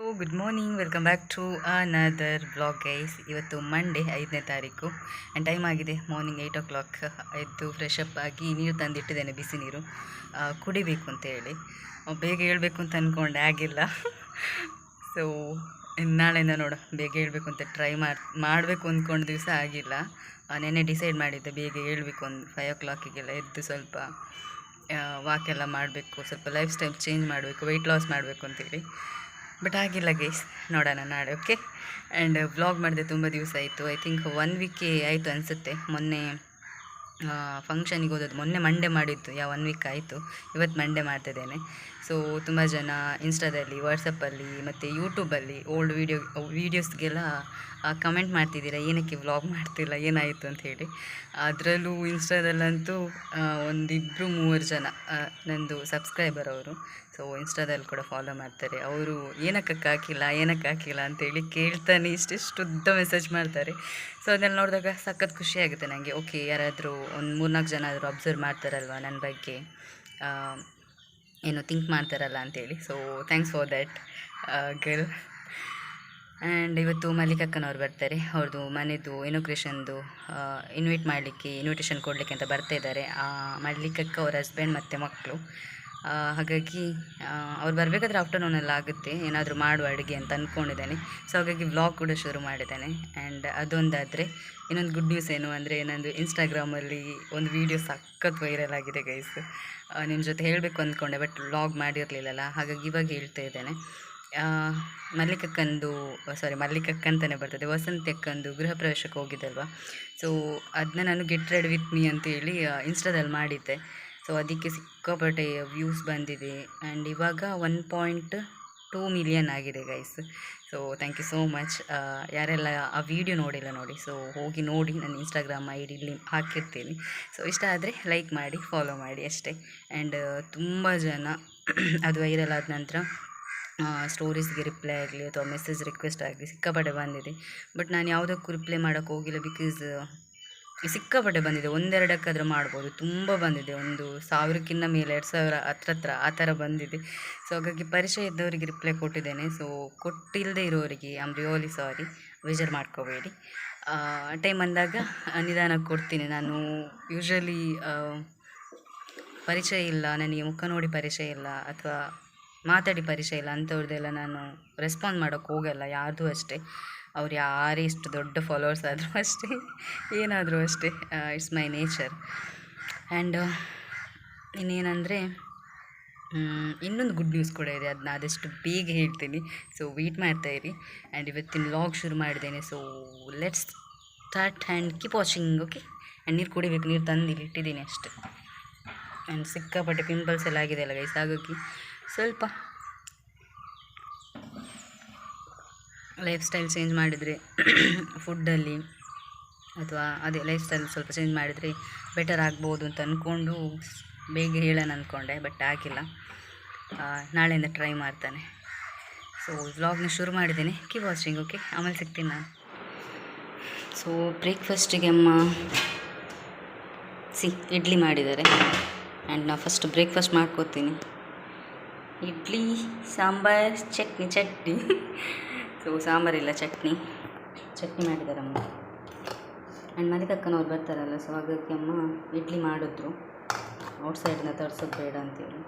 So good morning welcome back to another blog guys ಇವತ್ತು Monday ಐದನೇ ತಾರೀಕು. And time ಆಗಿದೆ. ಮಾರ್ನಿಂಗ್ ಏಯ್ಟ್ ಓ ಕ್ಲಾಕ್ ಎದ್ದು fresh up ಆಗಿ ನೀರು ತಂದಿಟ್ಟಿದ್ದೇನೆ, ಬಿಸಿ ನೀರು. ಕುಡಿಬೇಕು ಅಂತ ಹೇಳಿ. ಬೇಗ ಹೇಳ್ಬೇಕು ಅಂತ ಅಂದ್ಕೊಂಡೆ ಆಗಿಲ್ಲ. ಸೊ ನಾಳೆಯಿಂದ ನೋಡು, ಬೇಗ ಹೇಳ್ಬೇಕು ಅಂತ ಟ್ರೈ ಮಾಡಿ, ಮಾಡಬೇಕು ಅಂದ್ಕೊಂಡು ದಿವಸ ಆಗಿಲ್ಲ. ನೆನ್ನೆ ಡಿಸೈಡ್ ಮಾಡಿದ್ದೆ, ಬೇಗ ಹೇಳ್ಬೇಕು ಒಂದು ಫೈವ್ ಓ ಕ್ಲಾಕಿಗೆಲ್ಲ ಎದ್ದು ಸ್ವಲ್ಪ ವಾಕ್ ಎಲ್ಲ ಮಾಡಬೇಕು, ಸ್ವಲ್ಪ ಲೈಫ್ ಸ್ಟೈಲ್ ಚೇಂಜ್ ಮಾಡಬೇಕು ವೆಯ್ಟ್ ಲಾಸ್ ಮಾಡಬೇಕು ಅಂತೇಳಿ. ಬಟ್ ಆಗಿಲ್ಲ ಗೈಸ್ ನೋಡೋಣ ನಾಳೆ ಓಕೆ ಆ್ಯಂಡ್ ವ್ಲಾಗ್ ಮಾಡಿದೆ ತುಂಬ ದಿವಸ ಆಯಿತು. ಐ ಥಿಂಕ್ ಒನ್ ವೀಕೇ ಆಯಿತು ಅನಿಸುತ್ತೆ. ಮೊನ್ನೆ ಫಂಕ್ಷನಿಗೆ ಹೋದದ್ದು. ಮೊನ್ನೆ ಮಂಡೇ ಮಾಡಿದ್ದು. ಯಾ ಒನ್ ವೀಕ್ ಆಯಿತು. ಇವತ್ತು ಮಂಡೇ ಮಾಡ್ತಿದ್ದೇನೆ ಸೊ ತುಂಬ ಜನ ಇನ್ಸ್ಟಾದಲ್ಲಿ ವಾಟ್ಸಪ್ಪಲ್ಲಿ ಮತ್ತು ಯೂಟ್ಯೂಬಲ್ಲಿ ಓಲ್ಡ್ ವೀಡಿಯೋ ವೀಡಿಯೋಸ್ಗೆಲ್ಲ ಕಮೆಂಟ್ ಮಾಡ್ತಿದ್ದೀರಾ, ಏನಕ್ಕೆ ವ್ಲಾಗ್ ಮಾಡ್ತಿಲ್ಲ, ಏನಾಯಿತು ಅಂತ ಹೇಳಿ. ಅದರಲ್ಲೂ ಇನ್ಸ್ಟಾದಲ್ಲಂತೂ ಒಂದಿಬ್ಬರು ಮೂವರು ಜನ ನಂದು ಸಬ್ಸ್ಕ್ರೈಬರ್ ಅವರು. ಸೊ ಇನ್ಸ್ಟಾದಲ್ಲಿ ಕೂಡ ಫಾಲೋ ಮಾಡ್ತಾರೆ. ಅವರು ಏನಕ್ಕೆ ಹಾಕಿಲ್ಲ ಏನಕ್ಕೆ ಹಾಕಿಲ್ಲ ಅಂತೇಳಿ ಕೇಳ್ತಾನೆ ಇಷ್ಟಿಷ್ಟು ಉದ್ದ ಮೆಸೇಜ್ ಮಾಡ್ತಾರೆ. ಸೊ ಅದನ್ನೆಲ್ಲ ನೋಡಿದಾಗ ಸಖತ್ ಖುಷಿ ಆಗುತ್ತೆ ನನಗೆ ಓಕೆ ಯಾರಾದರೂ ಒಂದು ಮೂರ್ನಾಲ್ಕು ಜನ ಆದರೂ ಅಬ್ಸರ್ವ್ ಮಾಡ್ತಾರಲ್ವ ನನ್ನ ಬಗ್ಗೆ? ಏನು ಥಿಂಕ್ ಮಾಡ್ತಾರಲ್ಲ ಅಂತೇಳಿ so thanks for that girl and ಇವತ್ತು ಮಲ್ಲಿಕಕ್ಕನವ್ರು ಬರ್ತಾರೆ. ಅವ್ರದ್ದು ಮನೆದು ಇನೋಗ್ರೇಷನ್ದು ಇನ್ವೈಟ್ ಮಾಡಲಿಕ್ಕೆ ಇನ್ವಿಟೇಷನ್ ಕೊಡಲಿಕ್ಕೆ ಅಂತ ಬರ್ತಾ ಇದ್ದಾರೆ. ಮಲ್ಲಿಕಕ್ಕ ಅವ್ರ ಹಸ್ಬೆಂಡ್ ಮತ್ತು ಮಕ್ಕಳು ಹಾಗಾಗಿ ಅವ್ರು ಬರಬೇಕಾದ್ರೆ ಆಫ್ಟರ್ನೂನಲ್ಲಿ ಆಗುತ್ತೆ. ಏನಾದರೂ ಮಾಡುವ ಅಡುಗೆ ಅಂತ ಅಂದ್ಕೊಂಡಿದ್ದೇನೆ ಸೊ ಹಾಗಾಗಿ ವ್ಲಾಗ್ ಕೂಡ ಶುರು ಮಾಡಿದ್ದೇನೆ. ಆ್ಯಂಡ್ ಅದೊಂದಾದರೆ, ಇನ್ನೊಂದು ಗುಡ್ ನ್ಯೂಸ್ ಏನು ಅಂದರೆ, ನಂದು ಇನ್ಸ್ಟಾಗ್ರಾಮಲ್ಲಿ ಒಂದು ವೀಡಿಯೋ ಸಖತ್ ವೈರಲ್ ಆಗಿದೆ ಗೈಸ್ ನಿಮ್ಮ ಜೊತೆ ಹೇಳಬೇಕು ಅಂದ್ಕೊಂಡೆ ಬಟ್ ವ್ಲಾಗ್ ಮಾಡಿರಲಿಲ್ಲಲ್ಲ. ಹಾಗಾಗಿ ಇವಾಗ ಹೇಳ್ತಾ ಇದ್ದೇನೆ. ಮಲ್ಲಿಕಕ್ಕಂದು ಸಾರಿ ಮಲ್ಲಿಕಕ್ಕ ಅಂತಲೇ ಬರ್ತದೆ. ವಸಂತಕ್ಕಂದು ಗೃಹ ಪ್ರವೇಶಕ್ಕೆ ಹೋಗಿದ್ದಲ್ವ? ಸೊ ಅದನ್ನ ನಾನು ಗೆಟ್ ರೆಡ್ ವಿತ್ ಮೀ ಅಂತೇಳಿ ಇನ್ಸ್ಟಾದಲ್ಲಿ ಮಾಡಿದ್ದೆ. ಸೊ ಅದಕ್ಕೆ ಸಿಕ್ಕಾಪಟ್ಟೆ ವ್ಯೂಸ್ ಬಂದಿದೆ. ಆ್ಯಂಡ್ ಇವಾಗ ಒನ್ ಪಾಯಿಂಟ್ ಟೂ ಮಿಲಿಯನ್ ಆಗಿದೆ guys so thank you so much ಯಾರೆಲ್ಲ ಆ ವಿಡಿಯೋ ನೋಡಿಲ್ಲ ನೋಡಿ ಸೊ ಹೋಗಿ ನೋಡಿ ನನ್ನ ಇನ್ಸ್ಟಾಗ್ರಾಮ್ ಐ ಇಲ್ಲಿ ಹಾಕಿರ್ತೀನಿ. ಸೊ ಇಷ್ಟ ಆದರೆ ಲೈಕ್ ಮಾಡಿ ಫಾಲೋ ಮಾಡಿ ಅಷ್ಟೇ. ಆ್ಯಂಡ್ ತುಂಬ ಜನ ಅದು ವೈರಲ್ ಆದ ನಂತರ ಸ್ಟೋರೀಸ್ಗೆ ರಿಪ್ಲೈ ಆಗಲಿ ಅಥವಾ ಮೆಸೇಜ್ ರಿಕ್ವೆಸ್ಟ್ ಆಗಲಿ ಸಿಕ್ಕಾಪಟ್ಟೆ ಬಂದಿದೆ. ಬಟ್ ನಾನು ಯಾವುದಕ್ಕೂ ರಿಪ್ಲೈ ಮಾಡೋಕ್ಕೆ ಹೋಗಿಲ್ಲ ಬಿಕಾಸ್ ಸಿಕ್ಕಾಪಟ್ಟೆ ಬಂದಿದೆ. ಒಂದೆರಡಕ್ಕಾದರೂ ಮಾಡ್ಬೋದು. ತುಂಬ ಬಂದಿದೆ. ಒಂದು ಸಾವಿರಕ್ಕಿಂತ ಮೇಲೆ, ಎರಡು ಸಾವಿರ ಹತ್ರ ಹತ್ರ ಆ ಥರ ಬಂದಿದೆ. ಸೊ ಹಾಗಾಗಿ ಪರಿಚಯ ಇದ್ದವರಿಗೆ ರಿಪ್ಲೈ ಕೊಟ್ಟಿದ್ದೇನೆ. ಸೊ ಕೊಟ್ಟಿಲ್ಲದೆ ಇರೋರಿಗೆ ಆಮ್ ರಿಯೋಲಿ ಸಾರಿ ಬೇಜಾರು ಮಾಡ್ಕೋಬೇಡಿ. ಟೈಮ್ ಬಂದಾಗ ನಿಧಾನಕ್ಕೆ ಕೊಡ್ತೀನಿ. ನಾನು ಯೂಶ್ವಲಿ ಪರಿಚಯ ಇಲ್ಲ. ನನಗೆ ಮುಖ ನೋಡಿ ಪರಿಚಯ ಇಲ್ಲ. ಅಥವಾ ಮಾತಾಡಿ ಪರಿಚಯ ಇಲ್ಲ. ಅಂಥವ್ರದ್ದೆಲ್ಲ ನಾನು ರೆಸ್ಪಾನ್ಸ್ ಮಾಡೋಕ್ಕೆ ಹೋಗಲ್ಲ. ಯಾರ್ದು ಅಷ್ಟೇ. ಅವ್ರು ಯಾರೇ ಇಷ್ಟು ದೊಡ್ಡ ಫಾಲೋವರ್ಸ್ ಆದರೂ ಅಷ್ಟೇ, ಏನಾದರೂ ಅಷ್ಟೇ ಇಟ್ಸ್ ಮೈ ನೇಚರ್ ಆ್ಯಂಡ್ ಇನ್ನೇನಂದರೆ ಇನ್ನೊಂದು ಗುಡ್ ನ್ಯೂಸ್ ಕೂಡ ಇದೆ. ಅದನ್ನ ಆದಷ್ಟು ಬೇಗ ಹೇಳ್ತೀನಿ. ಸೊ ಮಾಡ್ತಾ ಇರಿ. ಆ್ಯಂಡ್ ಇವತ್ತಿನ ಲಾಗ್ ಶುರು ಮಾಡಿದ್ದೇನೆ so let's start and keep watching okay and ನೀರು ಕುಡಿಬೇಕು, ನೀರು ತಂದು ಇಲ್ಲಿ ಇಟ್ಟಿದ್ದೀನಿ ಅಷ್ಟೆ. ಆ್ಯಂಡ್ ಸಿಕ್ಕಾಪಟ್ಟೆ ಪಿಂಪಲ್ಸ್ ಎಲ್ಲ ಆಗಿದೆ ಅಲ್ಲ ಗೈಸ್ ಸ್ವಲ್ಪ ಲೈಫ್ ಸ್ಟೈಲ್ ಚೇಂಜ್ ಮಾಡಿದರೆ ಫುಡ್ಡಲ್ಲಿ ಅಥವಾ ಅದೇ ಲೈಫ್ ಸ್ಟೈಲ್ ಸ್ವಲ್ಪ ಚೇಂಜ್ ಮಾಡಿದರೆ ಬೆಟರ್ ಆಗ್ಬೋದು ಅಂತ ಅಂದ್ಕೊಂಡು ಬೇಗ ಹೇಳೋಣ ಅಂದ್ಕೊಂಡೆ ಬಟ್ ಆಗಿಲ್ಲ. ನಾಳೆಯಿಂದ ಟ್ರೈ ಮಾಡ್ತಾನೆ. ಸೊ ವ್ಲಾಗ್ನ ಶುರು ಮಾಡಿದ್ದೀನಿ. ಕೀ ವಾಚಿಂಗ್ ಓಕೆ ಆಮೇಲೆ ಸಿಗ್ತೀನಿ ನಾನು. ಸೊ ಬ್ರೇಕ್ಫಾಸ್ಟಿಗೆ ಅಮ್ಮ ಸಿ, ಇಡ್ಲಿ ಮಾಡಿದ್ದಾರೆ. ಆ್ಯಂಡ್ ನಾನು ಫಸ್ಟ್ ಬ್ರೇಕ್ಫಾಸ್ಟ್ ಮಾಡ್ಕೋತೀನಿ. ಇಡ್ಲಿ, ಸಾಂಬಾರ್, ಚಟ್ನಿ ಚಟ್ನಿ. ಸೊ ಸಾಂಬಾರಿಲ್ಲ ಚಟ್ನಿ. ಚಟ್ನಿ ಮಾಡಿದಾರಮ್ಮ. ಆ್ಯಂಡ್ ಮದಿಕಕ್ಕನವ್ರು ಬರ್ತಾರಲ್ಲ ಸೊ ಹಾಗಾಗಿ ಅಮ್ಮ ಇಡ್ಲಿ ಮಾಡಿದ್ರು. ಔಟ್ಸೈಡಿಂದ ತರಿಸೋದು ಬೇಡ ಅಂತೇಳಿ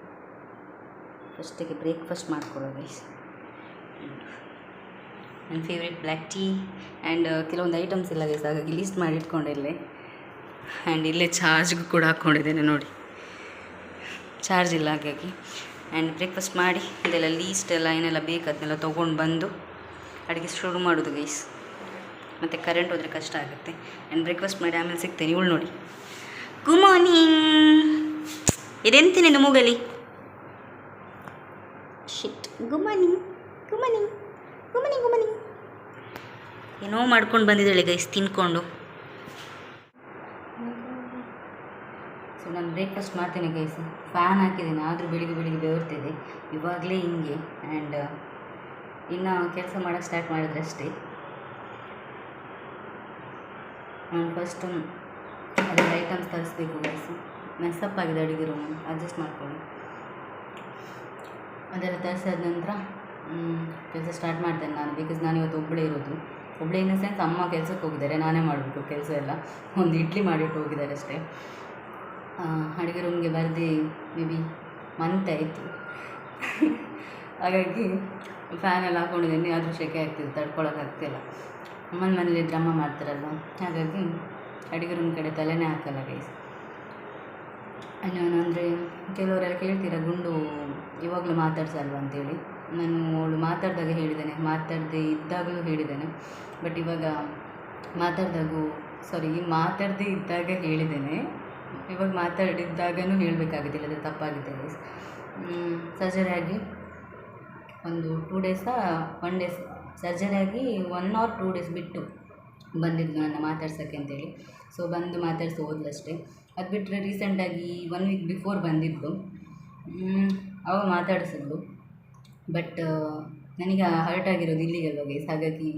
ಫಸ್ಟಿಗೆ ಬ್ರೇಕ್ಫಾಸ್ಟ್ ಮಾಡ್ಕೊಳ್ಳೋದು ಗೈಸ್ ನನ್ನ ಫೇವ್ರೆಟ್ ಬ್ಲ್ಯಾಕ್ ಟೀ ಆ್ಯಂಡ್ ಕೆಲವೊಂದು ಐಟಮ್ಸ್ ಇಲ್ಲ ಗೈಸ್ ಹಾಗಾಗಿ ಲೀಸ್ಟ್ ಮಾಡಿ ಇಟ್ಕೊಂಡೆ ಇಲ್ಲೇ. ಆ್ಯಂಡ್ ಇಲ್ಲೇ ಚಾರ್ಜ್ಗೂ ಕೂಡ ಹಾಕ್ಕೊಂಡಿದ್ದೇನೆ ನೋಡಿ. ಚಾರ್ಜ್ ಇಲ್ಲ ಹಾಗಾಗಿ. ಆ್ಯಂಡ್ ಬ್ರೇಕ್ಫಾಸ್ಟ್ ಮಾಡಿ, ಇದೆಲ್ಲ ಲೀಸ್ಟ್ ಎಲ್ಲ ಏನೆಲ್ಲ ಬೇಕು ಅದನ್ನೆಲ್ಲ ತೊಗೊಂಡು ಬಂದು ಅಡುಗೆ ಶುರು ಮಾಡೋದು ಗೈಸ್ ಮತ್ತು ಕರೆಂಟ್ ಹೋದರೆ ಕಷ್ಟ ಆಗುತ್ತೆ. ನಾನು ಬ್ರೇಕ್ಫಾಸ್ಟ್ ಮಾಡಿ ಆಮೇಲೆ ಸಿಗ್ತೇನೆ, ಇವಳು ನೋಡಿ. ಗುಡ್ ಮಾರ್ನಿಂಗ್ ಇದೆಂತ ನಿನ್ನ ಮೂಗಲಿ shit good morning good morning good morning good morning ಏನೋ ಮಾಡ್ಕೊಂಡು ಬಂದಿದ್ದಾಳೆ ಗೈಸ್ ತಿನ್ಕೊಂಡು. ಸೊ ನಾನು ಬ್ರೇಕ್ಫಾಸ್ಟ್ ಮಾಡ್ತೇನೆ ಗೈಸ್ ಫ್ಯಾನ್ ಹಾಕಿದ್ದೀನಿ, ಆದರೂ ಬೆಳಿಗ್ಗೆ ಬೆಳಿಗ್ಗೆ ಬೆವರ್ತಿದೆ. ಇವಾಗಲೇ ಹಿಂಗೆ. ಆ್ಯಂಡ್ ಇನ್ನು ಕೆಲಸ ಮಾಡೋಕ್ಕೆ ಸ್ಟಾರ್ಟ್ ಮಾಡಿದ್ರಷ್ಟೇ ನಾನು ಫಸ್ಟು ಅದೇ ಐಟಮ್ಸ್ ತರಿಸ್ಬೇಕು ಗೈಸ್ ಮೆಸ್ಸಪ್ ಆಗಿದೆ ಅಡುಗೆ ರೂಮ್ ಅಡ್ಜಸ್ಟ್ ಮಾಡ್ಕೊಳ್ಳಿ. ಅದೆಲ್ಲ ತರಿಸಾದ ನಂತರ ಕೆಲಸ ಸ್ಟಾರ್ಟ್ ಮಾಡ್ತೇನೆ ನಾನು. ಬಿಕಾಸ್ ನಾನು ಇವತ್ತು ಒಬ್ಬಳೇ ಇರೋದು. ಒಬ್ಬಳೇ ಇನ್ ಸೆನ್ಸ್ ಅಮ್ಮ ಕೆಲಸಕ್ಕೆ ಹೋಗಿದ್ದಾರೆ. ನಾನೇ ಮಾಡಬೇಕು ಕೆಲಸ ಎಲ್ಲ. ಒಂದು ಇಡ್ಲಿ ಮಾಡಿಟ್ಟು ಹೋಗಿದ್ದಾರೆ ಅಷ್ಟೇ. ಅಡುಗೆ ರೂಮ್ಗೆ ಬರೆದು ಮೇ ಬಿ ಮಂತ್ ಆಯಿತು. ಹಾಗಾಗಿ ಫ್ಯಾನ್ ಎಲ್ಲ ಹಾಕೊಂಡಿದ್ದೀನಿ. ಆದರೂ ಸೆಕೆ ಆಗ್ತಿದೆ ತಡ್ಕೊಳಕ್ಕಾಗ್ತಿಲ್ಲ ಅಮ್ಮನ ಮನೇಲಿ ಇದ್ರೆ ಅಮ್ಮ ಮಾಡ್ತಾರಲ್ವ ಹಾಗಾಗಿ ಅಡುಗೆ ರೂಮ್ ಕಡೆ ತಲೆನೇ ಹಾಕಲ್ಲ ಗೈಸ್ ಅಂದರೆ ಕೆಲವರೆಲ್ಲ ಕೇಳ್ತೀರ, ಗುಂಡು ಇವಾಗಲೂ ಮಾತಾಡ್ಸಲ್ವ ಅಂತೇಳಿ. ನಾನು ಅವಳು ಮಾತಾಡಿದಾಗ ಹೇಳಿದ್ದೇನೆ. ಮಾತಾಡದೆ ಇದ್ದಾಗಲೂ ಹೇಳಿದ್ದೇನೆ. ಬಟ್ ಇವಾಗ ಮಾತಾಡಿದಾಗೂ ಸಾರಿ ಮಾತಾಡದೇ ಇದ್ದಾಗ ಹೇಳಿದ್ದೇನೆ. ಇವಾಗ ಮಾತಾಡಿದ್ದಾಗನೂ ಹೇಳಬೇಕಾಗಿದ್ದಿಲ್ಲ ಅದು ತಪ್ಪಾಗಿದೆ ಸರ್ಜರಿ ಆಗಿ ಒಂದು ಟೂ ಡೇಸಾ ಒನ್ ಡೇಸ್ ಸರ್ಜರಿ ಆಗಿ ಒನ್ ಆರ್ ಟೂ ಡೇಸ್ ಬಿಟ್ಟು ಬಂದಿದ್ದು ನನ್ನ ಮಾತಾಡ್ಸೋಕ್ಕೆ ಅಂತೇಳಿ. ಸೊ ಬಂದು ಮಾತಾಡ್ಸಿ ಹೋದ್ಲಷ್ಟೇ. ಅದು ಬಿಟ್ಟರೆ ರೀಸೆಂಟಾಗಿ ಒನ್ ವೀಕ್ ಬಿಫೋರ್ ಬಂದಿದ್ದು. ಅವ ಮಾತಾಡಿಸಿದ್ಲು. ಬಟ್ ನನಗೆ ಹರ್ಟ್ ಆಗಿರೋದು ಇಲ್ಲಿಗೆ ಗೈಸ್ ಹಾಗಾಗಿ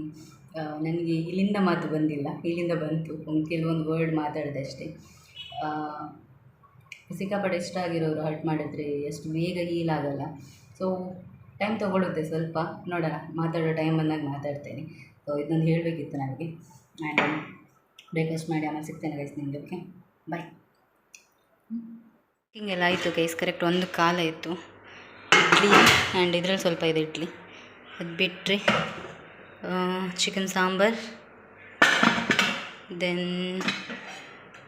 ನನಗೆ ಇಲ್ಲಿಂದ ಮಾತು ಬಂದಿಲ್ಲ. ಇಲ್ಲಿಂದ ಬಂತು. ಒಂದು ಕೆಲವೊಂದು ವರ್ಡ್ ಮಾತಾಡಿದೆ ಅಷ್ಟೇ. ಸಿಕ್ಕಾಪಟ್ಟೆ ಇಷ್ಟ ಆಗಿರೋರು ಹರ್ಟ್ ಮಾಡಿದ್ರೆ ಎಷ್ಟು ಬೇಗ ಹೀಲ್ ಆಗಲ್ಲ. ಸೊ ಟೈಮ್ ತೊಗೊಳುತ್ತೆ ಸ್ವಲ್ಪ. ನೋಡೋಣ, ಮಾತಾಡೋ ಟೈಮ್ ಬಂದಾಗ ಮಾತಾಡ್ತೇನೆ. ಸೊ ಇದೊಂದು ಹೇಳಬೇಕಿತ್ತು ನನಗೆ. ಆ್ಯಂಡ್ ಬ್ರೇಕ್ಫಾಸ್ಟ್ ಮಾಡಿ ಆಮೇಲೆ ಸಿಗ್ತೇನೆ ಗೈಸ್ ನಿಮಗೆ ಓಕೆ ಬಾಯ್ ಕುಕ್ಕಿಂಗ್ ಆಯಿತು ಗೈಸ್ ಕರೆಕ್ಟ್ ಒಂದು ಕಾಲ ಇತ್ತು. ಇಡ್ಲಿ ಆ್ಯಂಡ್ ಇದ್ರಲ್ಲಿ ಸ್ವಲ್ಪ ಇದೆ ಇಡ್ಲಿ. ಅದು ಬಿಟ್ಟರೆ chicken sambar then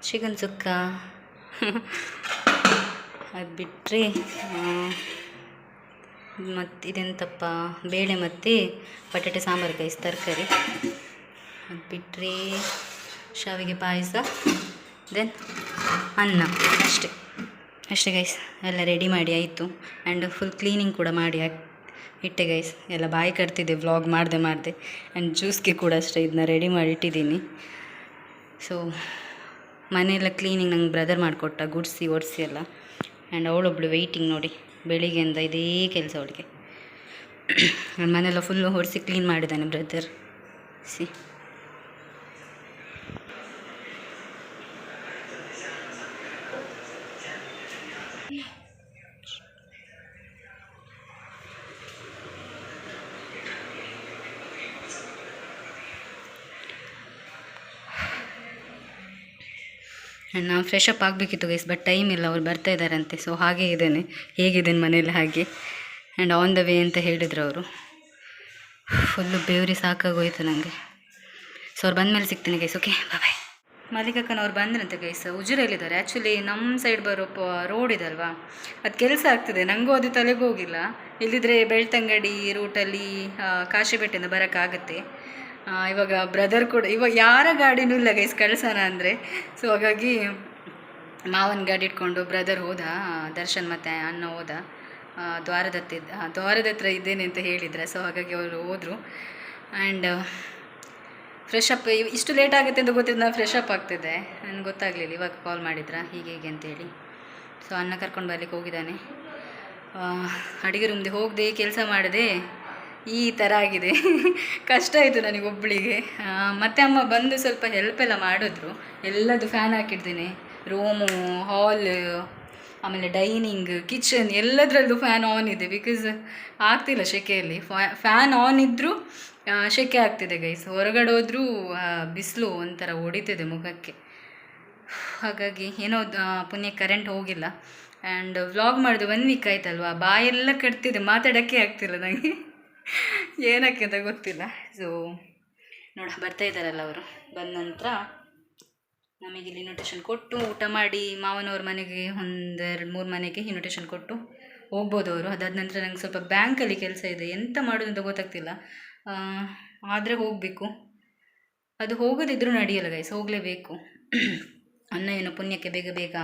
chicken sukka. ಅದು ಬಿಟ್ಟರೆ ಮತ್ತು ಇದೆಂತಪ್ಪ? ಬೇಳೆ ಮತ್ತು ಬಟಾಟೆ ಸಾಂಬಾರು ಕೈಸ್ ತರಕಾರಿ. ಅದು ಬಿಟ್ಟರೆ ಶಾವಿಗೆ ಪಾಯಸ ದೆನ್ ಅನ್ನ. ಅಷ್ಟೇ. ಅಷ್ಟೇ ಗೈಸ್. ಎಲ್ಲ ರೆಡಿ ಮಾಡಿ ಆಯಿತು. ಆ್ಯಂಡ್ ಫುಲ್ ಕ್ಲೀನಿಂಗ್ ಕೂಡ ಮಾಡಿ ಇಟ್ಟೆ ಗೈಸ್. ಎಲ್ಲ ಬಾಯಿ ಕಟ್ತಿದ್ದೆ ವ್ಲಾಗ್ ಮಾಡಿದೆ ಮಾಡಿದೆ. ಆ್ಯಂಡ್ ಜ್ಯೂಸ್ಗೆ ಕೂಡ ಅಷ್ಟೇ ಇದನ್ನ ರೆಡಿ ಮಾಡಿ ಇಟ್ಟಿದ್ದೀನಿ. ಸೊ ಮನೆಯೆಲ್ಲ ಕ್ಲೀನಿಂಗ್ ನಂಗೆ ಬ್ರದರ್ ಮಾಡಿಕೊಟ್ಟ, ಗುಡಿಸಿ, ಒಡಿಸಿ ಎಲ್ಲ. ಆ್ಯಂಡ್ ಅವಳೊಬ್ಳು ವೆಯ್ಟಿಂಗ್ ನೋಡಿ. ಬೆಳಿಗ್ಗೆಯಿಂದ ಇದೇ ಕೆಲಸ ಅವಳಿಗೆ. ನನ್ನ ಮನೆಯೆಲ್ಲ ಫುಲ್ಲು ಹೊಡೆಸಿ ಕ್ಲೀನ್ ಮಾಡಿದ್ದಾನೆ ಬ್ರದರ್ ಸಿ. ಆ್ಯಂಡ್ ನಾನು ಫ್ರೆಶ್ ಅಪ್ ಆಗಬೇಕಿತ್ತು ಗೈಸ್ ಬಟ್ ಟೈಮ್ ಇಲ್ಲ ಅವ್ರು ಬರ್ತಾ ಇದ್ದಾರಂತೆ ಸೊ ಹಾಗೆ ಇದ್ದೇನೆ ಹೇಗಿದ್ದೇನೆ ಮನೇಲಿ ಹಾಗೆ. ಆ್ಯಂಡ್ ಆನ್ ದ ವೇ ಅಂತ ಹೇಳಿದರು ಅವರು. ಫುಲ್ಲು ಬೇವ್ರಿ ಸಾಕಾಗೋಯ್ತು ನನಗೆ ಸೊ ಅವ್ರು ಬಂದಮೇಲೆ ಸಿಗ್ತೀನಿ ಗೈಸ್ ಓಕೆ ಬಾಯ್ ಮಲ್ಲಿಕಕ್ಕನವ್ರು ಬಂದ್ರಂತೆ ಗೈಸ್ ಉಜಿರಲ್ಲಿದ್ದಾರೆ ಆ್ಯಕ್ಚುಲಿ ನಮ್ಮ ಸೈಡ್ ಬರೋ ಪ ರೋಡ್ ಇದಲ್ವಾ ಅದು ಕೆಲಸ ಆಗ್ತದೆ ನನಗೂ ಅದು ತಲೆಗೆ ಹೋಗಿಲ್ಲ ಇಲ್ಲಿದ್ರೆ ಬೆಳ್ತಂಗಡಿ ರೂಟಲ್ಲಿ ಆ, ಕಾಶಿಬೆಟ್ಟಿಂದ ಬರೋಕ್ಕಾಗತ್ತೆ. ಇವಾಗ ಬ್ರದರ್ ಕೂಡ, ಇವಾಗ ಯಾರ ಗಾಡಿನೂ ಇಲ್ಲ ಗೈಸ್ ಕಳ್ಸೋಣ ಅಂದರೆ. ಸೊ ಹಾಗಾಗಿ ಮಾವನ ಗಾಡಿ ಇಟ್ಕೊಂಡು ಬ್ರದರ್ ಹೋದ ದರ್ಶನ್ ಮತ್ತು ಅಣ್ಣ ಹೋದ. ದ್ವಾರದತ್ತ ದ್ವಾರದ ಹತ್ರ ಇದ್ದೇನೆ ಅಂತ ಹೇಳಿದರೆ. ಸೊ ಹಾಗಾಗಿ ಅವರು ಹೋದರು. ಆ್ಯಂಡ್ ಫ್ರೆಶ್ ಅಪ್ ಇಷ್ಟು ಲೇಟ್ ಆಗುತ್ತೆ ಅಂತ ಗೊತ್ತಿದ್ದು ನಾನು ಫ್ರೆಶ್ ಅಪ್ ಆಗ್ತಿದ್ದೆ. ನನಗೆ ಗೊತ್ತಾಗಲಿಲ್ಲ, ಇವಾಗ ಕಾಲ್ ಮಾಡಿದ್ರಾ, ಹೀಗೆ ಹೀಗೆ ಅಂತೇಳಿ ಸೊ ಅನ್ನ ಕರ್ಕೊಂಡು ಬರ್ಲಿಕ್ಕೆ ಹೋಗಿದ್ದಾನೆ. ಅಡುಗೆ ರೂಮ್ದೆ ಹೋಗದೆ ಕೆಲಸ ಮಾಡಿದೆ ಈ ಥರ ಆಗಿದೆ. ಕಷ್ಟ ಆಯಿತು ನನಗೆ ಒಬ್ಬಳಿಗೆ ಮತ್ತೆ ಅಮ್ಮ ಬಂದು ಸ್ವಲ್ಪ ಹೆಲ್ಪ್ ಎಲ್ಲ ಮಾಡಿದ್ರು. ಎಲ್ಲದು ಫ್ಯಾನ್ ಹಾಕಿಡ್ತೀನಿ. ರೂಮು ಹಾಲ್ ಆಮೇಲೆ ಡೈನಿಂಗ್ ಕಿಚನ್ ಎಲ್ಲದರಲ್ಲೂ ಫ್ಯಾನ್ ಆನ್ ಇದೆ ಬಿಕಾಸ್ ಆಗ್ತಿಲ್ಲ ಸೆಕೆಯಲ್ಲಿ ಫ್ಯಾನ್ ಆನ್ ಇದ್ದರೂ ಸೆಕೆ ಆಗ್ತಿದೆ ಗೈಸ್ ಹೊರಗಡೆ ಹೋದರೂ ಬಿಸಿಲು ಒಂಥರ ಹೊಡಿತಿದೆ ಮುಖಕ್ಕೆ. ಹಾಗಾಗಿ ಏನೋ ಪುಣ್ಯ ಕರೆಂಟ್ ಹೋಗಿಲ್ಲ. ಆ್ಯಂಡ್ ವ್ಲಾಗ್ ಮಾಡಿದೆ ಒನ್ ವೀಕ್ ಆಯ್ತಲ್ವಾ? ಬಾಯೆಲ್ಲ ಕಟ್ತಿದೆ ಮಾತಾಡೋಕ್ಕೆ ಆಗ್ತಿಲ್ಲ ನನಗೆ ಏನಕ್ಕೆ ಅಂತ ಗೊತ್ತಿಲ್ಲ. ಸೊ ನೋಡ, ಬರ್ತಾ ಇದ್ದಾರಲ್ಲ ಅವರು. ಬಂದ ನಂತರ ನಮಗೆ ಇಲ್ಲಿ ಇನ್ವಿಟೇಷನ್ ಕೊಟ್ಟು ಊಟ ಮಾಡಿ, ಮಾವನವ್ರ ಮನೆಗೆ ಒಂದೆರಡು ಮೂರು ಮನೆಗೆ ಇನ್ವಿಟೇಷನ್ ಕೊಟ್ಟು ಹೋಗ್ಬೋದು ಅವರು. ಅದಾದ ನಂತರ ನಂಗೆ ಸ್ವಲ್ಪ ಬ್ಯಾಂಕಲ್ಲಿ ಕೆಲಸ ಇದೆ. ಎಂತ ಮಾಡೋದು ಅಂತ ಗೊತ್ತಾಗ್ತಿಲ್ಲ. ಆದರೆ ಹೋಗಬೇಕು. ಅದು ಹೋಗೋದಿದ್ರೂ ನಡೆಯಲ್ಲ ಗೈಸ್ ಹೋಗಲೇಬೇಕು. ಅನ್ನ ಏನೋ ಪುಣ್ಯಕ್ಕೆ ಬೇಗ ಬೇಗ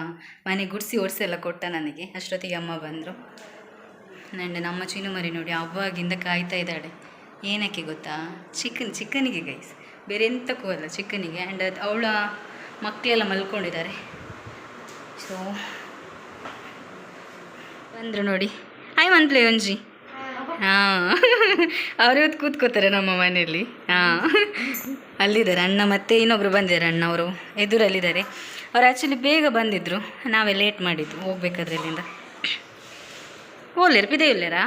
ಮನೆ ಗುಡಿಸಿ ಒಡಿಸೆಲ್ಲ ಕೊಟ್ಟ ನನಗೆ. ಅಷ್ಟೊತ್ತಿಗೆ ಅಮ್ಮ ಬಂದರು. ನಂಡೆ ನಮ್ಮ ಚೀನು ಮರಿ ನೋಡಿ ಅವಾಗಿಂದ ಕಾಯ್ತಾ ಇದ್ದಾಳೆ. ಏನಕ್ಕೆ ಗೊತ್ತಾ? ಚಿಕನ್, ಚಿಕನಿಗೆ ಗೈಸ್ ಬೇರೆ ಎಂತಕ್ಕೂ ಅಲ್ಲ, ಚಿಕನಿಗೆ. ಆ್ಯಂಡ್ ಅದು ಅವಳ ಮಕ್ಕಳೆಲ್ಲ ಮಲ್ಕೊಂಡಿದ್ದಾರೆ. ಸೊ ಬಂದರು ನೋಡಿ. ಹಾಯ್ ಮಂತ್ಲೆ ಒಂಜಿ ಹಾಂ. ಅವ್ರು ಇವತ್ತು ಕೂತ್ಕೋತಾರೆ ನಮ್ಮ ಮನೆಯಲ್ಲಿ. ಹಾಂ. ಅಲ್ಲಿದ್ದಾರೆ. ಅಣ್ಣ ಮತ್ತೆ ಇನ್ನೊಬ್ರು ಬಂದಿದ್ದಾರೆ. ಅಣ್ಣ ಅವರು ಎದುರಲ್ಲಿದ್ದಾರೆ. ಅವ್ರು ಆ್ಯಕ್ಚುಲಿ ಬೇಗ ಬಂದಿದ್ದರು ನಾವೇ ಲೇಟ್ ಮಾಡಿದ್ದು. ಹೋಗ್ಬೇಕಾದ್ರೆ ಇಲ್ಲಿಂದ. ಓಲೇರು ಪಿದೆ ಇಲ್ಲೇರಾ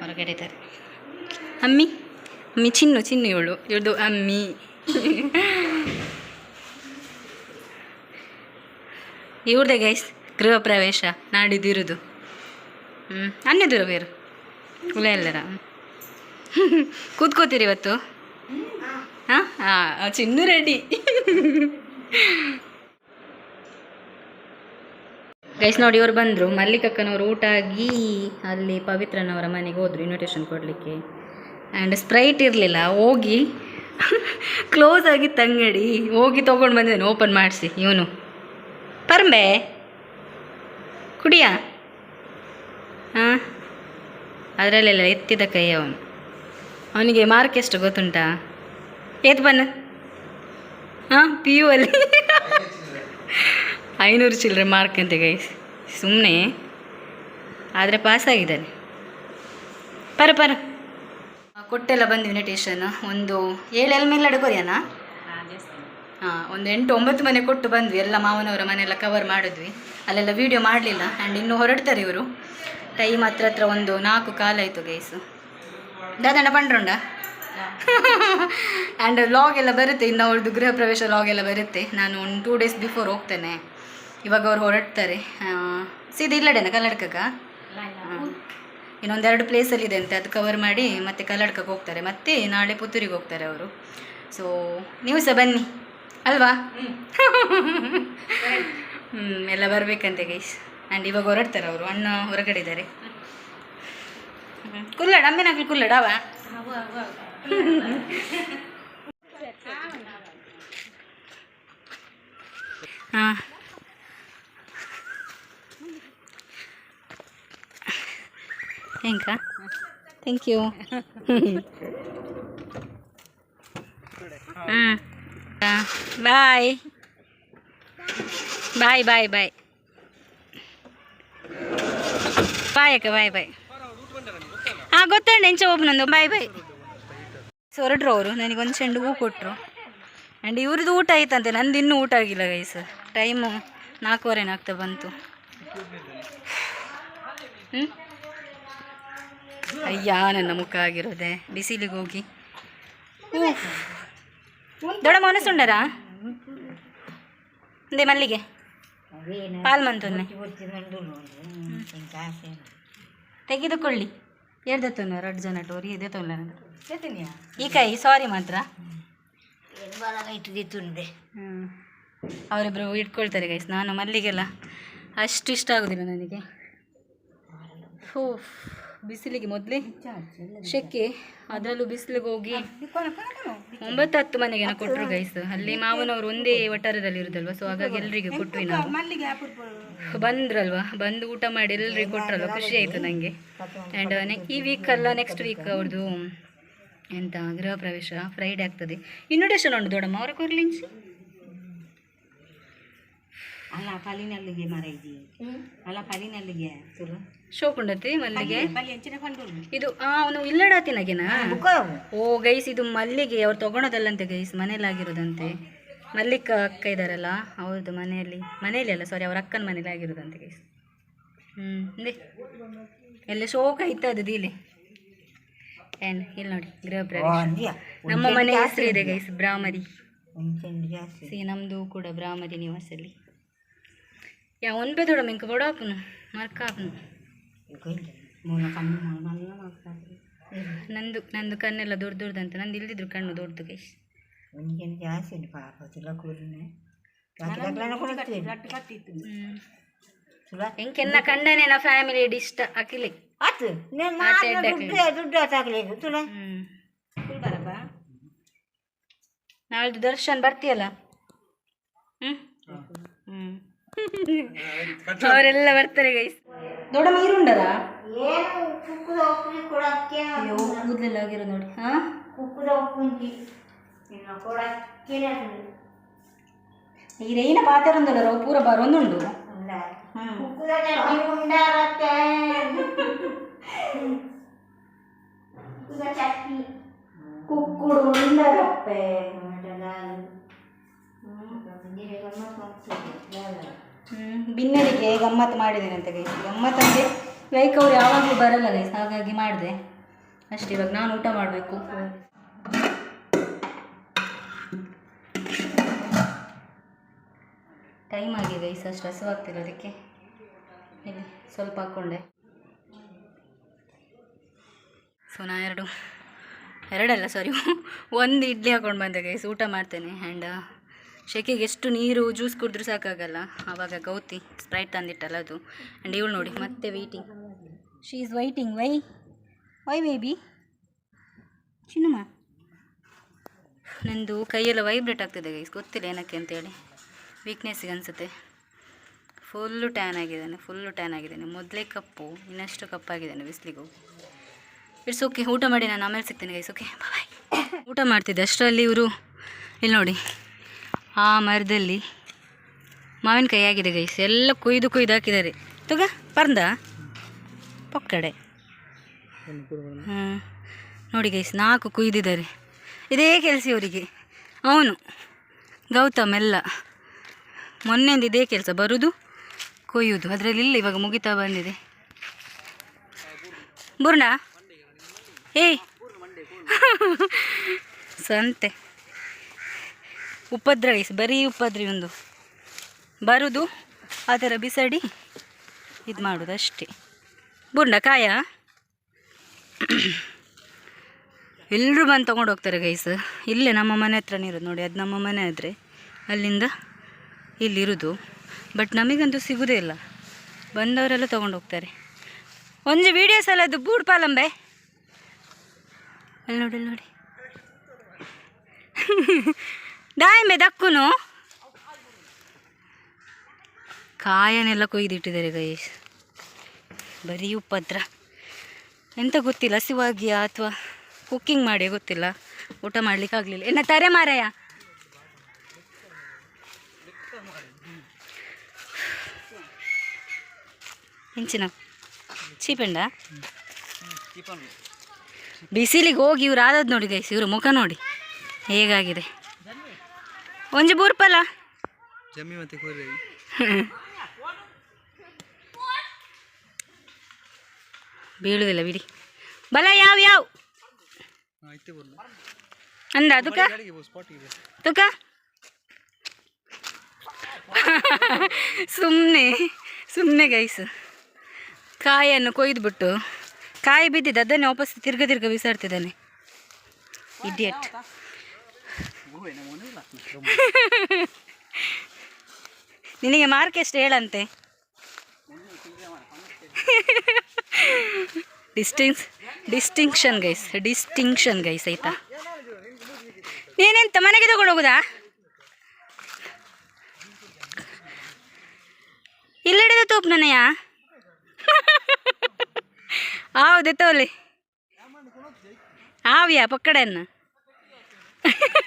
ಹೊರಗಡೆ ಇದ್ದಾರೆ. ಅಮ್ಮಿ ಅಮ್ಮಿ ಚಿನ್ನು ಚಿನ್ನು ಇವಳು ಇವಳು ಅಮ್ಮಿ. ಇವ್ರದೇ ಗೈಸ್ ಗೃಹ ಪ್ರವೇಶ ನಾಡಿದ್ದಿರುದು ಹ್ಞೂ ಅನ್ನದಿರು ಬೇರು. ಉಲ ಎಲ್ಲರ ಕೂತ್ಕೋತೀರಿ ಇವತ್ತು? ಹಾಂ ಹಾಂ ಚಿನ್ನು ರೆಡಿ ಗೈಸ್ ನೋಡಿ ಇವರು ಬಂದರು. ಮಲ್ಲಿಕಕ್ಕನವರು ಊಟ ಆಗಿ ಅಲ್ಲಿ ಪವಿತ್ರನವರ ಮನೆಗೆ ಹೋದರು ಇನ್ವಿಟೇಷನ್ ಕೊಡಲಿಕ್ಕೆ. ಆ್ಯಂಡ್ ಸ್ಪ್ರೈಟ್ ಇರಲಿಲ್ಲ ಹೋಗಿ ಕ್ಲೋಸ್ ಆಗಿತ್ತು ಅಂಗಡಿ ಹೋಗಿ ತೊಗೊಂಡು ಬಂದಿದ್ದಾನೆ ಓಪನ್ ಮಾಡಿಸಿ ಇವನು. ಪರಂಬೆ ಕುಡಿಯಾ? ಹಾಂ ಅದರಲ್ಲೆಲ್ಲ ಎತ್ತಿದ ಕೈ ಅವನು. ಅವನಿಗೆ ಮಾರ್ಕ್ ಎಷ್ಟು ಗೊತ್ತುಂಟಾ? ಏತ್ ಬನ್ನ. ಹಾಂ ಪಿ ಯು ಅಲ್ಲಿ. ಐನೂರು ಚಿಲ್ಲರೆ ಮಾರ್ಕ್ ಅಂತೆ ಗೈಸ್. ಸುಮ್ಮನೆ ಆದರೆ ಪಾಸಾಗಿದ್ದಾನೆ. ಪರ ಪರ. ಕೊಟ್ಟೆಲ್ಲ ಬಂದ್ವಿ ಇನ್ವಿಟೇಷನ್ ಒಂದು ಏಳು ಎಲ್ ಮೇಲೆ ಅಡುಗೋರಿಯಾನ ಹಾಂ, ಒಂದು ಎಂಟು ಒಂಬತ್ತು ಮನೆ ಕೊಟ್ಟು ಬಂದ್ವಿ. ಎಲ್ಲ ಮಾವನವರ ಮನೆಯೆಲ್ಲ ಕವರ್ ಮಾಡಿದ್ವಿ. ಅಲ್ಲೆಲ್ಲ ವೀಡಿಯೋ ಮಾಡಲಿಲ್ಲ. ಆ್ಯಂಡ್ ಇನ್ನೂ ಹೊರಡ್ತಾರೆ ಇವರು. ಟೈಮ್ ಹತ್ರ ಹತ್ರ ಒಂದು ನಾಲ್ಕು ಕಾಲಾಯಿತು ಗೈಸು. ದಾದಣ್ಣ ಪಂಡ್ರೊಂಡ ಆ್ಯಂಡ್ ಲಾಗ್ ಎಲ್ಲ ಬರುತ್ತೆ. ಇನ್ನು ಅವ್ರದ್ದು ಗೃಹ ಪ್ರವೇಶ ಲಾಗ್ ಎಲ್ಲ ಬರುತ್ತೆ. ನಾನು ಒಂದು ಟೂ ಡೇಸ್ ಬಿಫೋರ್ ಹೋಗ್ತೇನೆ. ಇವಾಗ ಅವ್ರು ಹೊರಡ್ತಾರೆ. ಸೀದಾ ಇಲ್ಲಡೇನ ಕನ್ನಡಕಕ್ಕ ಇನ್ನೊಂದೆರಡು ಪ್ಲೇಸಲ್ಲಿ ಇದೆ ಅಂತೆ ಅದು ಕವರ್ ಮಾಡಿ ಮತ್ತೆ ಕಲ್ಲಡ್ಕಕ್ಕೆ ಹೋಗ್ತಾರೆ. ಮತ್ತೆ ನಾಳೆ ಪುತ್ತೂರಿಗೆ ಹೋಗ್ತಾರೆ ಅವರು. ಸೊ ನೀವು ಸಹ ಬನ್ನಿ. ಅಲ್ವಾ? ಹ್ಞೂ ಎಲ್ಲ ಬರಬೇಕಂತೆ ಗೈಸ್ ಆ್ಯಂಡ್ ಇವಾಗ ಹೊರಡ್ತಾರೆ ಅವರು ಅಣ್ಣ ಹೊರಗಡೆ ಇದ್ದಾರೆ. ಕುಲ್ಲಡ ಅಮ್ಮಿನಾಗ್ಲಿ ಕುಲ್ಲಡ ಅವ. ಹಾಂ. ಹೆಂಗ ಥ್ಯಾಂಕ್ ಯು ಹ್ಞೂ ಬಾಯ್ ಬಾಯ್ ಬಾಯ್ ಬಾಯ್ ಬಾಯ್ ಅಕ್ಕ ಬಾಯ್ ಬಾಯ್ ಹಾಂ ಗೊತ್ತಂಡ ಹೆಂಚ ಒಬ್ಬನೊಂದು ಬಾಯ್ ಬಾಯ್ ಹೊರಡ್ರು ಅವರು. ನನಗೊಂದು ಚೆಂಡು ಹೂ ಕೊಟ್ಟರು ಆ್ಯಂಡ್ ಇವ್ರದ್ದು ಊಟ ಆಯ್ತಂತೆ. ನಂದು ಇನ್ನೂ ಊಟ ಆಗಿಲ್ಲ ಗೈಸ್ ಟೈಮು ನಾಲ್ಕೂವರೆನಾಗ್ತಾ ಬಂತು. ಹ್ಞೂ ಅಯ್ಯ ನನ್ನ ಮುಖ ಆಗಿರೋದೆ. ಬಿಸಿಲಿಗೆ ಹೋಗಿ. ದೊಡ್ಡ ಮನಸ್ಸುಂಡರಾ ಒಂದೇ ಮಲ್ಲಿಗೆ. ಪಾಲ್ ಮಂತೊನ್ನೆ. ತೆಗೆದುಕೊಳ್ಳಿ. ತೊಂದರೆ ಎರಡು ಜನ ಟೋರಿ ಎದೆ ತೊಂದರೆ ಈ ಕೈ ಸಾರಿ ಮಾತ್ರ. ಹ್ಞೂ ಅವರಿಬ್ಬರು ಇಟ್ಕೊಳ್ತಾರೆ ಗೈಸ್ ನಾನು ಮಲ್ಲಿಗೆಲ್ಲ ಅಷ್ಟು ಇಷ್ಟ ಆಗೋದಿಲ್ಲ ನನಗೆ. ಹೋ ಬಿಸಿಲಿಗೆ ಮೊದಲೇ ಶೆಕೆ ಅದರಲ್ಲೂ ಬಿಸಿಲಿಗೆ ಹೋಗಿ ಒಂಬತ್ತು ಹತ್ತು ಮನೆಗೆ ಕೊಟ್ಟರು ಗೈಸ್ ಅಲ್ಲಿ ಮಾವನವರು ಒಂದೇ ವಠಾರದಲ್ಲಿ ಇರುದಲ್ವ ಸೊ ಹಾಗಾಗಿ ಎಲ್ರಿಗೂ ಕೊಟ್ವಿ ನಾವು. ಬಂದ್ರಲ್ವಾ ಬಂದು ಊಟ ಮಾಡಿ ಎಲ್ರಿಗೂ ಕೊಟ್ರಲ್ವ ಖುಷಿ ಆಯಿತು ನನಗೆ ಆ್ಯಂಡ್ ಈ ವೀಕ್ ಅಲ್ಲ ನೆಕ್ಸ್ಟ್ ವೀಕ್ ಅವ್ರದ್ದು ಎಂತ ಗೃಹ ಪ್ರವೇಶ ಫ್ರೈಡೆ ಆಗ್ತದೆ. ಇನ್ವಿಟೇಷನ್ ಉಂಟು ದೊಡ್ಡಮ್ಮ ಅವ್ರ ಕೊರ್ಲಿಂಚಿ ಅಲ್ಲ ಪಲಿನಲ್ಲಿಗೆ ಮರೈದಿ ಅಲ್ಲ ಪಲಿನಲ್ಲಿಗೆ ತುಳು ಶೋಕ್ ಉಂಡತಿ ಮಲ್ಲಿಗೆ ಇದು ಆ ಅವನು ಇಲ್ಲಡಾತಿನಗೆನಾ ಓ ಗೈಸ್ ಇದು ಮಲ್ಲಿಗೆ ಅವ್ರು ತಗೊಳೋದಲ್ಲಂತೆ ಗೈಸ್ ಮನೇಲಿ ಆಗಿರೋದಂತೆ ಮಲ್ಲಿಕ ಅಕ್ಕ ಇದ್ದಾರಲ್ಲ ಅವ್ರದ್ದು ಮನೆಯಲ್ಲಿ ಮನೆಯಲ್ಲಿ ಅಲ್ಲ ಸಾರಿ ಅವ್ರ ಅಕ್ಕನ ಮನೇಲಿ ಆಗಿರೋದಂತೆ ಗೈಸ್. ಹ್ಞೂ ಎಲ್ಲ ಶೋಕ ಐತ ಅದು ದೀಲಿ? ಏನ್ ಇಲ್ಲಿ ನೋಡಿ ಗೃಹ ಪ್ರವೇಶ. ನಮ್ಮ ಮನೆ ಹೆಸರು ಇದೆ ಗೈಸ್ ಬ್ರಾಹ್ಮರಿ. ಸಿ ನಮ್ಮದು ಕೂಡ ಬ್ರಾಹ್ಮರಿ ನಿವಾಸಲ್ಲಿ ಯಾ ಒನ್ಬೆ ದೊಡ ಮಿಂಕ ಬಡಾಪನು ಮರ್ಕಾಪನು ಮೂಲ ಕಣ್ಣು ಮಲ್ಲ ಮಾಡ್ತಾರೆ ನಂದು ನಂದು ಕಣ್ಣೆಲ್ಲ ದೊಡ್ಡ ದೊಡ್ಡದಂತೆ ನಂದು ಇಲ್ದಿದ್ರು ಕಣ್ಣು ದೊಡ್ಡದು ಗೈಸ್ ಒಂಚೆಂಡು ಜಾಸ್ತಿ ಉಂಟು ಪಾಪ ತುಳ ಕೂರಿನೆ ಎಂಕೆನ್ನ ಕಂಡನೆ ನಾ ಫ್ಯಾಮಿಲಿ ಇಷ್ಟ ಅಕಿಲಿ ಆತು ದುಡ್ಡು ತುಳ ಹ್ಮ್ ಬರಪ್ಪ ನಾಳ್ದು ದರ್ಶನ್ ಬರ್ತೀಯಲ್ಲ ಹ್ಮ್ ಅವರೆಲ್ಲ ಬರ್ತಾರೆ ಗೈಸ್ ದೊಡ್ಡ ಅಯ್ಯೋ ಕೂದಲೆಲ್ಲ ಆಗಿರೋ ನೋಡಿ. ಹಾ? ಕುಕ್ಕುದ ಉಪ್ಪುಂಚಿ ಇನ್ನು ಕೊಡಕ್ಕೆ ಈ ರೈನ ಪಾತ್ರ ಉಂದಲ್ಲ ಪೂರ ಬರೊಂದುಂಡು ಕುಕ್ಕುಡು ಉಂಡರಪ್ಪೆ. ಬಿನ್ನಡಿಗೆ ಗಮ್ಮತ್ ಮಾಡಿದ್ದೇನೆ ಅಂತ ಗೈಸ್. ಗಮ್ಮತ್ ಅಂದ್ರೆ ಲೈಕ್ ಅವ್ರು ಯಾವಾಗಲೂ ಬರಲ್ಲ ಗೈಸ್ ಹಾಗಾಗಿ ಮಾಡಿದೆ. ಅಷ್ಟೇ, ಇವಾಗ ನಾನು ಊಟ ಮಾಡಬೇಕು. ಟೈಮ್ ಆಗಿದೆ ಗೈಸ್ ಅಷ್ಟು ಹಸುವಾಗ್ತಿಲ್ಲ ಅದಕ್ಕೆ. ಇಲ್ಲಿ ಸ್ವಲ್ಪ ಹಾಕ್ಕೊಂಡೆ ಸೊ ನಾ ಎರಡು, ಎರಡಲ್ಲ ಸಾರಿ ಒಂದು ಇಡ್ಲಿ ಹಾಕೊಂಡು ಬಂದೆ ಗೈಸ್ ಊಟ ಮಾಡ್ತೇನೆ ಆ್ಯಂಡ್ ಶೆಕೆಗೆ ಎಷ್ಟು ನೀರು ಜ್ಯೂಸ್ ಕುಡಿದ್ರೂ ಸಾಕಾಗಲ್ಲ. ಆವಾಗ ಗೌತಿ ಸ್ಪ್ರೈಟ್ ತಂದಿಟ್ಟಲ್ಲ ಅದು. ಆ್ಯಂಡ್ ಇವಳು ನೋಡಿ, ಮತ್ತೆ waiting she is waiting why why baby ಚಿನ್ನಮ್ಮ. ನಂದು ಕೈಯೆಲ್ಲ ವೈಬ್ರೇಟ್ ಆಗ್ತಿದೆ ಗೈಸ್ ಗೊತ್ತಿಲ್ಲ ಏನಕ್ಕೆ ಅಂತೇಳಿ. ವೀಕ್ನೆಸ್ಸಿಗೆ ಅನಿಸುತ್ತೆ. ಫುಲ್ಲು ಟ್ಯಾನ್ ಆಗಿದ್ದಾನೆ ಫುಲ್ಲು ಟ್ಯಾನ್ ಆಗಿದ್ದಾನೆ. ಮೊದಲೇ ಕಪ್ಪು, ಇನ್ನಷ್ಟು ಕಪ್ಪಾಗಿದ್ದಾನೆ ಬಿಸಿಲಿಗೂ ಇಟ್ಸ್ ಓಕೆ ಊಟ ಮಾಡಿ, ನಾನು ಆಮೇಲೆ ಸಿಗ್ತೇನೆ ಗೈಸ್ ಓಕೆ ಬಾಯ್ ಊಟ ಮಾಡ್ತಿದ್ದೆ. ಅಷ್ಟರಲ್ಲಿ ಇವರು, ಇಲ್ಲಿ ನೋಡಿ. ಆ ಮರದಲ್ಲಿ ಮಾವಿನಕಾಯಿ ಆಗಿದೆ ಗೈಸ್ ಎಲ್ಲ ಕೊಯ್ದು ಕೊಯ್ದು ಹಾಕಿದ್ದಾರೆ. ತುಗ, ಪರ್ದ? ಪೊಕ್ಕಡೆ. ಹ್ಞೂ ನೋಡಿ ಗೈಸ್ ನಾಲ್ಕು ಕುಯ್ದಿದ್ದಾರೆ. ಇದೇ ಕೆಲಸ ಇವರಿಗೆ. ಅವನು, ಗೌತಮ್ ಎಲ್ಲ. ಮೊನ್ನೆಯಿಂದ ಇದೇ ಕೆಲಸ ಬರುವುದು ಕೊಯ್ಯುವುದು ಅದರಲ್ಲಿ ಇಲ್ಲ, ಇವಾಗ ಮುಗಿತಾ ಬಂದಿದೆ. ಬುರ್ಣ? ಏಯ್. ಸಂತೆ. ಉಪದ್ರ ಗೈಸ್ ಬರೀ ಉಪದ್ರಿ ಒಂದು. ಬರುದು, ಆ ಥರ ಬಿಸಾಡಿ ಇದು ಮಾಡೋದು ಅಷ್ಟೇ ಬುಂಡ ಕಾಯ? ಎಲ್ಲರೂ ಬಂದು ತೊಗೊಂಡು ಹೋಗ್ತಾರೆ ಗೈಸ್. ಇಲ್ಲೇ ನಮ್ಮ ಮನೆ ಹತ್ರನೇ ಇರೋದು ನೋಡಿ, ಅದು ನಮ್ಮ ಮನೆ ಆದರೆ. ಅಲ್ಲಿಂದ ಇಲ್ಲಿರೋದು ಬಟ್ ನಮಗಂತೂ ಸಿಗೋದೇ ಇಲ್ಲ. ಬಂದವರೆಲ್ಲ ತೊಗೊಂಡು ಹೋಗ್ತಾರೆ. ಒಂದು ವೀಡಿಯೋಸ್ ಅಲ್ಲ ಅದು ಬೂಡ್ ಪಾಲಂಬೆ. ಅಲ್ಲಿ ನೋಡಿ ನೋಡಿ. ದಾಯಂಬೆ ದಕ್ಕುನು ಕಾಯನೆಲ್ಲ ಕೊಯ್ದಿಟ್ಟಿದ್ದಾರೆ ಗೈಸ್ ಬರೀ ಉಪದ್ರ. ಎಂತ ಗೊತ್ತಿಲ್ಲ, ಹಸಿವಾಗಿಯಾ ಅಥವಾ ಕುಕ್ಕಿಂಗ್ ಮಾಡಿ ಗೊತ್ತಿಲ್ಲ. ಊಟ ಮಾಡ್ಲಿಕ್ಕೆ ಆಗಲಿಲ್ಲ. ಎನ್ನ ತರೆ ಮಾರಾಯ? ಇಂಚಿನ ಚೀಪೆಂಡ? ಬಿಸಿಲಿಗೆ ಹೋಗಿ ಇವ್ರು ಆದದ್ದು ನೋಡಿ ಗೈಸ್ ಇವ್ರ ಮುಖ ನೋಡಿ. ಹೇಗಾಗಿದೆ? ಒಂಜಿ ಬೂರ್ಪಲ್ಲ ಜಮ್ಮಿ ಮತ್ತೆ ಕೋರಿ ಬೀಳುವುದಿಲ್ಲ ಬಿಡಿ. ಬಲ ಯಾವ ಯಾವ? ಅಂದ ತುಕ? ಸುಮ್ನೆ ಸುಮ್ನೆ ತುಕ? ಸುಮ್ಮನೆ ಸುಮ್ಮನೆ ಗೈಸ್ ಕಾಯನ್ನು ಕೊಯ್ದುಬಿಟ್ಟು ಕಾಯಿ ಬಿದ್ದಿದ್ದು ಅದನ್ನೇ ವಾಪಸ್ ತಿರ್ಗ ತಿರ್ಗ ಬಿಸಾಡ್ತಿದ್ದಾನೆ. ಇಡಿಯಟ್ ನಿನಗೆ ಮಾರ್ಕ್ ಎಷ್ಟು ಹೇಳಂತೆ? Distinction distinction guys distinction guys ಆಯ್ತಾ? ನೀನೆಂತ, ಮನೆಗೆ ತಗೊಂಡು ಹೋಗುದಾ? ಇಲ್ಲಿಡಿದ ತೋಪ್ ನನಯ ಹೌದು, ತೋಲಿ. ಆವ್ಯಾ ಪಕ್ಕಡನ್ನ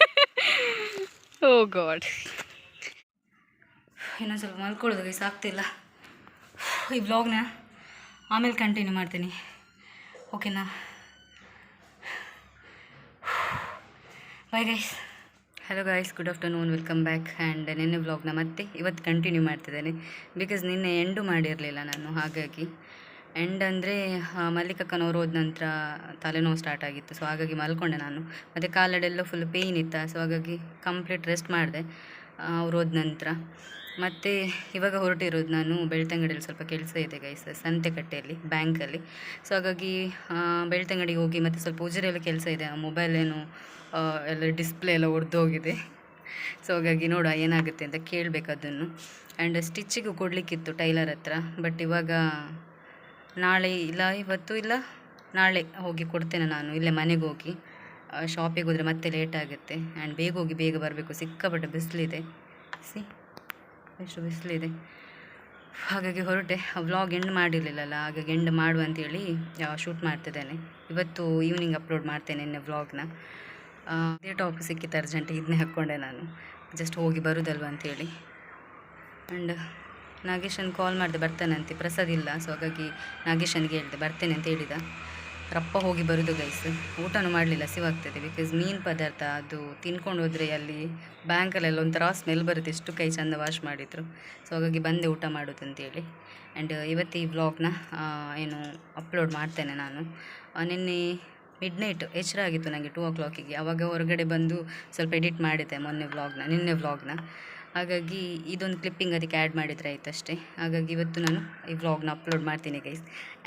ಓ ಗಾಡ್. ಇನ್ನೊಂದು ಸ್ವಲ್ಪ ಮಲ್ಕೊಳ್ಳೋದು ಗೈಸ್ ಆಗ್ತಿಲ್ಲ. ಈ ಬ್ಲಾಗ್ನ ಆಮೇಲೆ ಕಂಟಿನ್ಯೂ ಮಾಡ್ತೀನಿ. ಓಕೆನಾ bye guys hello guys good afternoon welcome back and ನಿನ್ನೆ ವ್ಲಾಗ್ನ ಮತ್ತೆ ಇವತ್ತು ಕಂಟಿನ್ಯೂ ಮಾಡ್ತಿದ್ದೇನೆ. ಬಿಕಾಸ್ ನಿನ್ನೆ ಎಂಡು ಮಾಡಿರಲಿಲ್ಲ ನಾನು ಹಾಗಾಗಿ. ಎಂಡ್ ಅಂದರೆ ಮಲ್ಲಿಕಕ್ಕನವ್ರು ಹೋದ ನಂತರ ತಲೆನೋವು ಸ್ಟಾರ್ಟ್ ಆಗಿತ್ತು. ಸೊ ಹಾಗಾಗಿ ಮಲ್ಕೊಂಡೆ ನಾನು. ಮತ್ತು ಕಾಲಡೆಲ್ಲ ಫುಲ್ ಪೇಯ್ನ್ ಇತ್ತು? ಸೊ ಹಾಗಾಗಿ ಕಂಪ್ಲೀಟ್ ರೆಸ್ಟ್ ಮಾಡಿದೆ ಅವ್ರು ಹೋದ ನಂತರ. ಮತ್ತು ಇವಾಗ ಹೊರಟಿರೋದು ನಾನು ಬೆಳ್ತಂಗಡಿಯಲ್ಲಿ ಸ್ವಲ್ಪ ಕೆಲಸ ಇದೆ ಗೈಸ ಸಂತೆಕಟ್ಟೆಯಲ್ಲಿ ಬ್ಯಾಂಕಲ್ಲಿ ಸೊ ಹಾಗಾಗಿ ಬೆಳ್ತಂಗಡಿಗೆ ಹೋಗಿ ಮತ್ತು ಸ್ವಲ್ಪ ಉಜಿರೆಲ್ಲ ಕೆಲಸ ಇದೆ. ಮೊಬೈಲ್ ಏನು ಎಲ್ಲ ಡಿಸ್ಪ್ಲೇ ಎಲ್ಲ ಒಡೆದೋಗಿದೆ. ಸೊ ಹಾಗಾಗಿ ನೋಡುವ ಏನಾಗುತ್ತೆ ಅಂತ ಕೇಳಬೇಕು ಅದನ್ನು. ಆ್ಯಂಡ್ ಸ್ಟಿಚ್ಚಿಗೂ ಕೊಡಲಿಕ್ಕಿತ್ತು ಟೈಲರ್ ಹತ್ರ ಬಟ್ ಇವಾಗ ನಾಳೆ ಇಲ್ಲ, ಇವತ್ತು ಇಲ್ಲ. ನಾಳೆ ಹೋಗಿ ಕೊಡ್ತೇನೆ ನಾನು. ಇಲ್ಲೇ ಮನೆಗೆ ಹೋಗಿ. ಶಾಪಿಗೆ ಹೋದರೆ ಮತ್ತೆ ಲೇಟ್ ಆಗುತ್ತೆ. ಆ್ಯಂಡ್ ಬೇಗ ಹೋಗಿ ಬೇಗ ಬರಬೇಕು. ಸಿಕ್ಕಾಪಟ್ಟೆ ಬಿಸಿಲಿದೆ. ಸಿ ಎಷ್ಟು ಬಿಸಿಲಿದೆ. ಹಾಗಾಗಿ ಹೊರಟೆ. ವ್ಲಾಗ್ ಎಂಡ್ ಮಾಡಿರಲಿಲ್ಲಲ್ಲ. ಹಾಗಾಗಿ ಎಂಡ್ ಮಾಡು ಅಂತೇಳಿ ಶೂಟ್ ಮಾಡ್ತಿದ್ದೇನೆ. ಇವತ್ತು ಈವ್ನಿಂಗ್ ಅಪ್ಲೋಡ್ ಮಾಡ್ತೇನೆ ನಿನ್ನೆ ವ್ಲಾಗ್ನ ಅದೇ ಟಾಪ್ ಸಿಕ್ಕಿತ್ತು ಅರ್ಜೆಂಟ್ ಇದನ್ನೇ ಹಾಕ್ಕೊಂಡೆ ನಾನು. ಜಸ್ಟ್ ಹೋಗಿ ಬರೋದಲ್ವ ಅಂತೇಳಿ. ಆ್ಯಂಡ್ ನಾಗೇಶನ್ ಕಾಲ್ ಮಾಡಿದೆ ಬರ್ತಾನಂತೆ, ಪ್ರಸಾದ್ ಇಲ್ಲ ಸೊ ಹಾಗಾಗಿ ನಾಗೇಶನ್ಗೆ ಹೇಳಿದೆ, ಬರ್ತೇನೆ ಅಂತ ಹೇಳಿದ. ರಪ್ಪ ಹೋಗಿ ಬರೋದು ಗೈಸ್ ಊಟನೂ ಮಾಡಲಿಲ್ಲ ಸಿವಾಗ್ತದೆ ಬಿಕಾಸ್ ಮೀನು ಪದಾರ್ಥ ಅದು ತಿನ್ಕೊಂಡು ಹೋದರೆ ಅಲ್ಲಿ ಬ್ಯಾಂಕಲ್ಲೆಲ್ಲ ಒಂಥರ ಸ್ಮೆಲ್ ಬರುತ್ತೆ, ಎಷ್ಟು ಕೈ ಚಂದ ವಾಶ್ ಮಾಡಿದರು. ಸೊ ಹಾಗಾಗಿ ಬಂದೆ ಊಟ ಮಾಡೋದು ಅಂತೇಳಿ ಆ್ಯಂಡ್ ಇವತ್ತು ಈ ವ್ಲಾಗ್ನ ಏನು ಅಪ್ಲೋಡ್ ಮಾಡ್ತೇನೆ ನಾನು. ನಿನ್ನೆ ಮಿಡ್ ನೈಟ್ ಎಚ್ಚರ ಆಗಿತ್ತು ನನಗೆ ಟೂ ಓ ಕ್ಲಾಕಿಗೆ ಆವಾಗ ಹೊರಗಡೆ ಬಂದು ಸ್ವಲ್ಪ ಎಡಿಟ್ ಮಾಡಿದ್ದೆ ಮೊನ್ನೆ ವ್ಲಾಗ್ನ ನಿನ್ನೆ ವ್ಲಾಗ್ನ ಹಾಗಾಗಿ ಇದೊಂದು ಕ್ಲಿಪ್ಪಿಂಗ್ ಅದಕ್ಕೆ ಆ್ಯಡ್ ಮಾಡಿದರೆ ಆಯ್ತು ಅಷ್ಟೇ ಹಾಗಾಗಿ ಇವತ್ತು ನಾನು ಈ ವ್ಲಾಗ್ನ ಅಪ್ಲೋಡ್ ಮಾಡ್ತೀನಿ ಗೈಸ್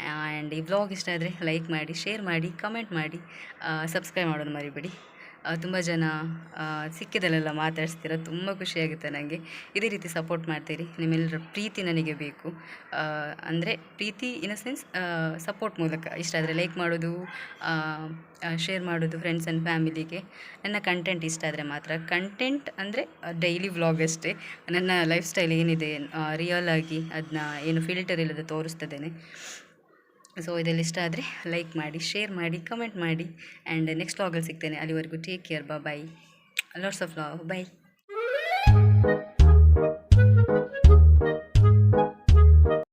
ಆ್ಯಂಡ್ ಈ ವ್ಲಾಗ್ ಇಷ್ಟ ಆದರೆ ಲೈಕ್ ಮಾಡಿ ಶೇರ್ ಮಾಡಿ ಕಮೆಂಟ್ ಮಾಡಿ ಸಬ್ಸ್ಕ್ರೈಬ್ ಮಾಡೋದು ಮರಿಬೇಡಿ. ತುಂಬ ಜನ ಸಿಕ್ಕಿದಲ್ಲೆಲ್ಲ ಮಾತಾಡಿಸ್ತೀರ. ತುಂಬ ಖುಷಿಯಾಗುತ್ತೆ ನನಗೆ ಇದೇ ರೀತಿ ಸಪೋರ್ಟ್ ಮಾಡ್ತೀರಿ. ನಿಮ್ಮೆಲ್ಲರ ಪ್ರೀತಿ ನನಗೆ ಬೇಕು. ಅಂದರೆ ಪ್ರೀತಿ ಇನ್ ಅ ಸೆನ್ಸ್ ಸಪೋರ್ಟ್ ಮೂಲಕ. ಇಷ್ಟ ಆದರೆ ಲೈಕ್ ಮಾಡೋದು ಶೇರ್ ಮಾಡೋದು ಫ್ರೆಂಡ್ಸ್ ಆ್ಯಂಡ್ ಫ್ಯಾಮಿಲಿಗೆ ನನ್ನ ಕಂಟೆಂಟ್ ಇಷ್ಟ ಆದರೆ ಮಾತ್ರ. ಕಂಟೆಂಟ್ ಅಂದರೆ ಡೈಲಿ ವ್ಲಾಗ್ ಅಷ್ಟೇ. ನನ್ನ ಲೈಫ್ ಸ್ಟೈಲ್ ಏನಿದೆ ರಿಯಲ್ ಆಗಿ ಅದನ್ನ ಏನು ಫಿಲ್ಟರ್ ಇಲ್ಲದೆ ತೋರಿಸ್ತದೇನೆ ಸೊ ಇದೆಲ್ಲ ಇಷ್ಟ ಆದರೆ ಲೈಕ್ ಮಾಡಿ ಶೇರ್ ಮಾಡಿ ಕಮೆಂಟ್ ಮಾಡಿ ಆ್ಯಂಡ್ ನೆಕ್ಸ್ಟ್ ವ್ಲಾಗಲ್ಲಿ ಸಿಗ್ತೇನೆ. ಅಲ್ಲಿವರೆಗೂ ಟೇಕ್ ಕೇರ್ ಬಾ bye lots of love bye